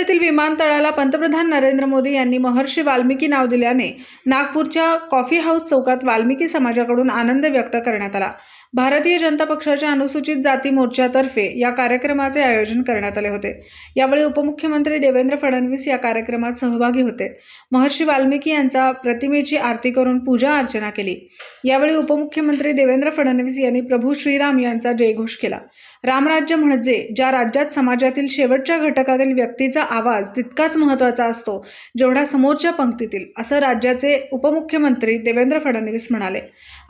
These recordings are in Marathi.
अयोध्येतील विमानतळाला पंतप्रधान नरेंद्र मोदी यांनी महर्षी वाल्मिकी नाव दिल्याने नागपूरच्या कॉफी हाऊस चौकात वाल्मिकी समाजाकडून आनंद व्यक्त करण्यात आला. भारतीय जनता पक्षाच्या अनुसूचित जाती मोर्चातर्फे या कार्यक्रमाचे आयोजन करण्यात आले होते. यावेळी उपमुख्यमंत्री देवेंद्र फडणवीस या कार्यक्रमात सहभागी होते. महर्षी वाल्मिकी यांचा प्रतिमेची आरती करून पूजा अर्चना केली. यावेळी उपमुख्यमंत्री देवेंद्र फडणवीस यांनी प्रभू श्रीराम यांचा जयघोष केला. रामराज्य म्हणजे ज्या राज्यात समाजातील शेवटच्या घटकातील व्यक्तीचा आवाज तितकाच महत्त्वाचा असतो जेवढा समोरच्या पंक्तीतील असं राज्याचे उपमुख्यमंत्री देवेंद्र फडणवीस म्हणाले.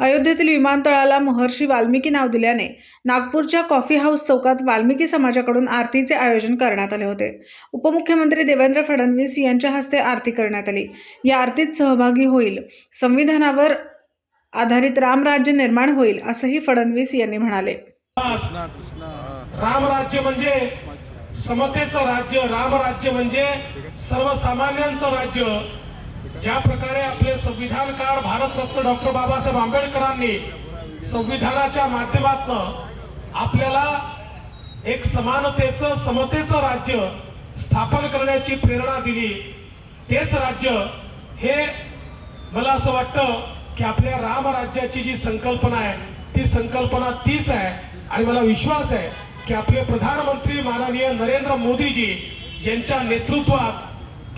अयोध्येतील विमानतळाला महर्षी वाल्मिकी नाव दिल्याने नागपूरच्या कॉफी हाऊस चौकात वाल्मिकी समाजाकडून आरतीचे आयोजन करण्यात आले होते. उपमुख्यमंत्री देवेंद्र फडणवीस यांच्या हस्ते आरती करण्यात आली. या आरतीत सहभागी होईल संविधानावर आधारित रामराज्य निर्माण होईल असंही फडणवीस यांनी म्हणाले. रामराज्य म्हणजे समतेचं राज्य रामराज्य म्हणजे सर्वसामान्यांचं राज्य. ज्या प्रकारे आपले संविधानकार भारतरत्न डॉक्टर बाबासाहेब आंबेडकरांनी संविधानाच्या माध्यमातून आपल्याला एक समानतेचं समतेचं राज्य स्थापन करण्याची प्रेरणा दिली. तेच राज्य हे मला असं वाटतं की आपल्या रामराज्याची जी संकल्पना आहे ती संकल्पना तीच आहे. आणि मला विश्वास आहे की आपले प्रधानमंत्री माननीय नरेंद्र मोदीजी यांच्या नेतृत्वात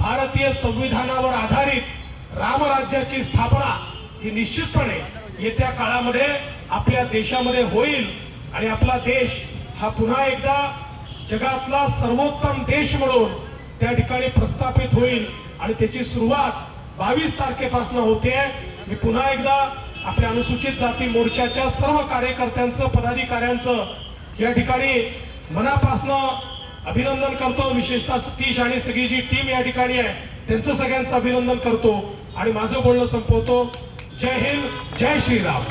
भारतीय संविधानावर आधारित रामराज्याची स्थापना ही निश्चितपणे येत्या काळामध्ये आपल्या देशामध्ये होईल आणि आपला देश हा पुन्हा एकदा जगातला सर्वोत्तम देश म्हणून त्या ठिकाणी प्रस्थापित होईल. आणि त्याची सुरुवात बावीस तारखेपासून होते. मी पुन्हा एकदा आपल्या अनुसूचित जाती मोर्चाच्या सर्व कार्यकर्त्यांचं पदाधिकाऱ्यांचं या ठिकाणी मनापासनं अभिनंदन करतो. विशेषतः सतीश आणि सगळी जी टीम या ठिकाणी आहे त्यांचं सगळ्यांचं अभिनंदन करतो. आणि माझं बोलणं संपवतो. जय हिंद जय श्रीराम